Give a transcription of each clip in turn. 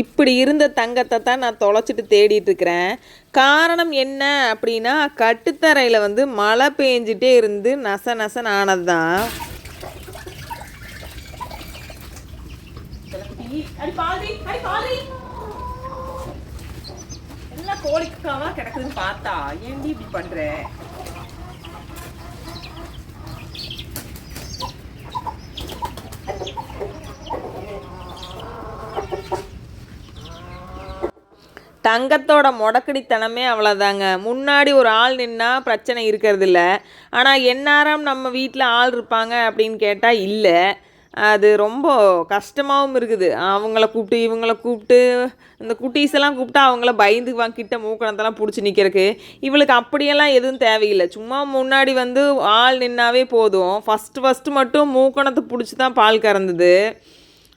இப்படி இருந்த தங்கத்தை தான் நான் தொலைச்சிட்டு தேடிட்டு இருக்கிறேன். காரணம் என்ன அப்படின்னா கட்டுத்தரையில் வந்து மழை பெஞ்சிட்டே இருந்து நச நசன் ஆனது தான் கோழிக்காவா கிடக்குதுன்னு பார்த்தா ஏன்டி இப்படி பண்ற? தங்கத்தோட முடக்கடித்தனமே அவ்வளோதாங்க முன்னாடி ஒரு ஆள் நின்னா பிரச்சனை இருக்கிறது இல்லை ஆனால் எந்நேரம் நம்ம வீட்டில் ஆள் இருப்பாங்க அப்படின்னு கேட்டால் இல்லை. அது ரொம்ப கஷ்டமாகவும் இருக்குது. அவங்கள கூப்பிட்டு இவங்கள கூப்பிட்டு இந்த குட்டீஸ் எல்லாம் கூப்பிட்டா அவங்கள பயந்து வா கிட்ட மூக்கணத்தெல்லாம் பிடிச்சி நிற்கிறதுக்கு இவளுக்கு அப்படியெல்லாம் எதுவும் தேவையில்லை. சும்மா முன்னாடி வந்து ஆள் நின்னாவே போதும். ஃபஸ்ட்டு ஃபஸ்ட்டு மட்டும் மூக்கணத்தை பிடிச்சி தான் பால் கறந்தது.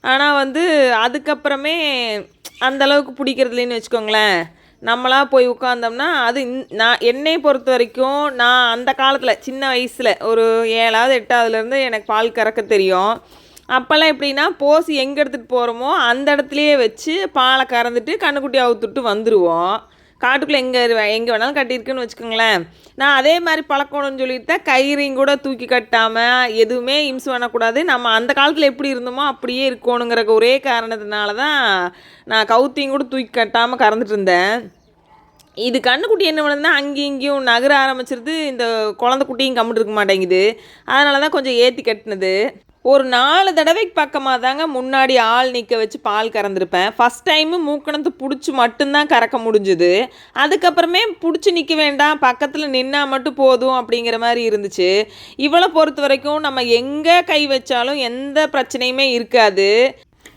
ஆனால் வந்து அதுக்கப்புறமே அந்த அளவுக்கு பிடிக்கிறதுலன்னு வச்சுக்கோங்களேன். நம்மளாக போய் உட்காந்தோம்னா அது இந்- நான் என்னை பொறுத்த வரைக்கும் நான் அந்த காலத்தில் சின்ன வயசில் ஒரு ஏழாவது எட்டாவதுலேருந்து எனக்கு பால் கறக்க தெரியும். அப்போல்லாம் எப்படின்னா போசி எங்கே எடுத்துகிட்டு போகிறோமோ அந்த இடத்துலையே வச்சு பாலை கறந்துட்டு கண்ணுக்குட்டி அவுத்துட்டு வந்துடுவோம் காட்டுக்குள்ளே எங்கே எங்கே வேணாலும் கட்டியிருக்குன்னு வச்சுக்கோங்களேன். நான் அதே மாதிரி பழக்கணும்னு சொல்லிட்டு தான் கயிறையும் கூட தூக்கி கட்டாமல் எதுவுமே இம்சு பண்ணக்கூடாது. நம்ம அந்த காலத்தில் எப்படி இருந்தோமோ அப்படியே இருக்கணுங்கிற ஒரே காரணத்தினால தான் நான் கவுத்தையும் கூட தூக்கி கட்டாமல் கறந்துட்டு இருந்தேன். இது கண்ணுக்குட்டி என்ன பண்ணுதுன்னா அங்கேயும் இங்கேயும் நகர ஆரம்பிச்சிருது. இந்த குழந்தை குட்டியும் கம்மிட்டு இருக்க மாட்டேங்குது. அதனால தான் கொஞ்சம் ஏற்றி கட்டினது. ஒரு நாலு தடவைக்கு பக்கமாக தாங்க முன்னாடி ஆள் நிற்க வச்சு பால் கறந்துருப்பேன். ஃபஸ்ட் டைமு மூக்கணத்து பிடிச்சி மட்டும்தான் கறக்க முடிஞ்சுது. அதுக்கப்புறமே பிடிச்சி நிற்க வேண்டாம். பக்கத்தில் நின்னா மட்டும் போதும் அப்படிங்கிற மாதிரி இருந்துச்சு. இவளை பொறுத்த வரைக்கும் நம்ம எங்கே கை வச்சாலும் எந்த பிரச்சனையுமே இருக்காது.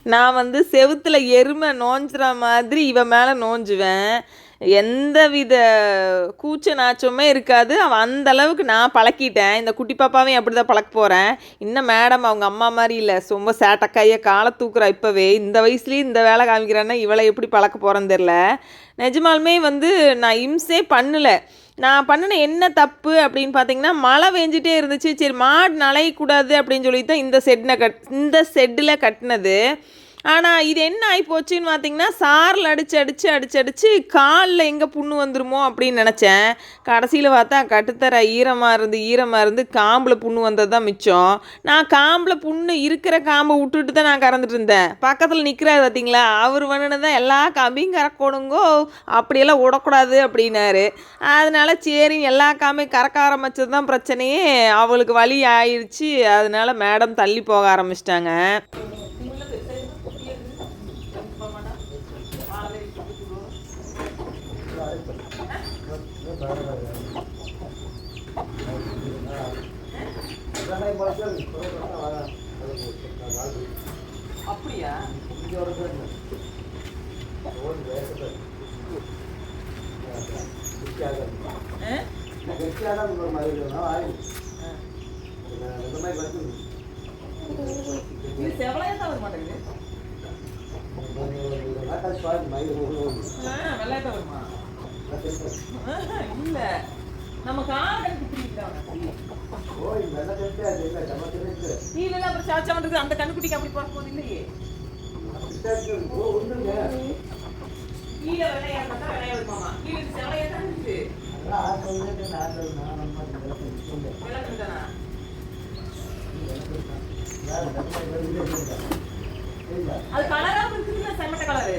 நான் வந்து செவுத்தில் எருமை நோஞ்சுற மாதிரி இவன் மேலே நோஞ்சுவேன். எந்த வித கூச்ச நாச்சமே இருக்காது. அவன் அந்த அளவுக்கு நான் பழக்கிட்டேன். இந்த குட்டி பாப்பாவையும் அப்படி தான் பழக்க போகிறேன் இன்னும் மேடம் அவங்க அம்மா மாதிரி இல்லை. ரொம்ப சேட்டக்காயை காலை தூக்குறா இப்போவே. இந்த வயசுலேயும் இந்த வேலை காமிக்கிறான்னா இவளை எப்படி பழக்க போகிறேன்னு தெரில நிஜமாலுமே வந்து நான் இம்சே பண்ணலை. நான் பண்ணின என்ன தப்பு அப்படின்னு பார்த்தீங்கன்னா மழை பெஞ்சிட்டே இருந்துச்சு. சரி மாடு நலையக்கூடாது அப்படின்னு சொல்லி தான் இந்த செட்டில் கட் இந்த செட்டில் கட்டினது. ஆனால் இது என்ன ஆகி போச்சுன்னு பார்த்தீங்கன்னா சாரில் அடித்து அடித்து அடித்து அடித்து காலில் எங்கே புண்ணு வந்துருமோ அப்படின்னு நினச்சேன். கடைசியில் பார்த்தா கட்டுத்தர ஈரமாக இருந்து ஈரமாக இருந்து காம்பில் புண்ணு வந்தது தான் மிச்சம். நான் காம்பில் புண்ணு இருக்கிற காம்பை விட்டுட்டு தான் நான் கறந்துட்டு இருந்தேன். பக்கத்தில் நிற்கிறாரு பார்த்தீங்களா அவர் வந்துன்னு தான் எல்லா காம்பையும் கறக்கணுங்கோ அப்படியெல்லாம் விடக்கூடாது அப்படின்னாரு. அதனால சரி எல்லா காம்பையும் கறக்க ஆரம்பித்தது தான் பிரச்சனையே. அவளுக்கு வழி ஆயிடுச்சு அதனால மேடம் தள்ளி போக ஆரம்பிச்சிட்டாங்க. அப்படியா? இது செவலையா வர மாட்டேங்குது? வெள்ளையா வருமா? இல்ல. நம்ம காரணம் நீல சாச்சா வந்து அந்த கண்ணுக்குட்டிக்கு அப்படி பார்க்க போது இல்லையே. கீழே வெள்ளையா இருந்தா வெள்ளையா வருமாமா கீழே செவலையா தான் இருக்கு. வெள்ளை அது கலரா இருக்குல்ல செம்மட்ட கலரு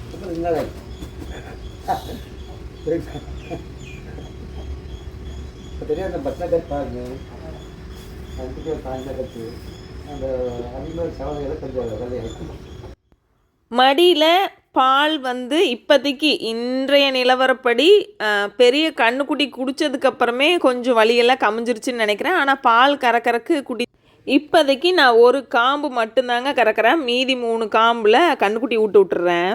இப்போ தெரியும் அந்த பட்னகர் பாருங்க அதுக்கு பாஞ்சகத்து அந்த அனிமல் சவதைகளை கொஞ்சம் விளையாடும் மடியில் பால் வந்து இப்போதைக்கு இன்றைய நிலவரப்படி பெரிய கண்ணுக்குட்டி குடித்ததுக்கப்புறமே கொஞ்சம் வலியெல்லாம் கமிஞ்சிருச்சுன்னு நினைக்கிறேன். ஆனால் பால் கறக்கறக்கு குடி இப்போதைக்கு நான் ஒரு காம்பு மட்டும்தாங்க கறக்கிறேன். மீதி மூணு காம்பில் கண்ணுக்குட்டி விட்டு விட்டுறேன்.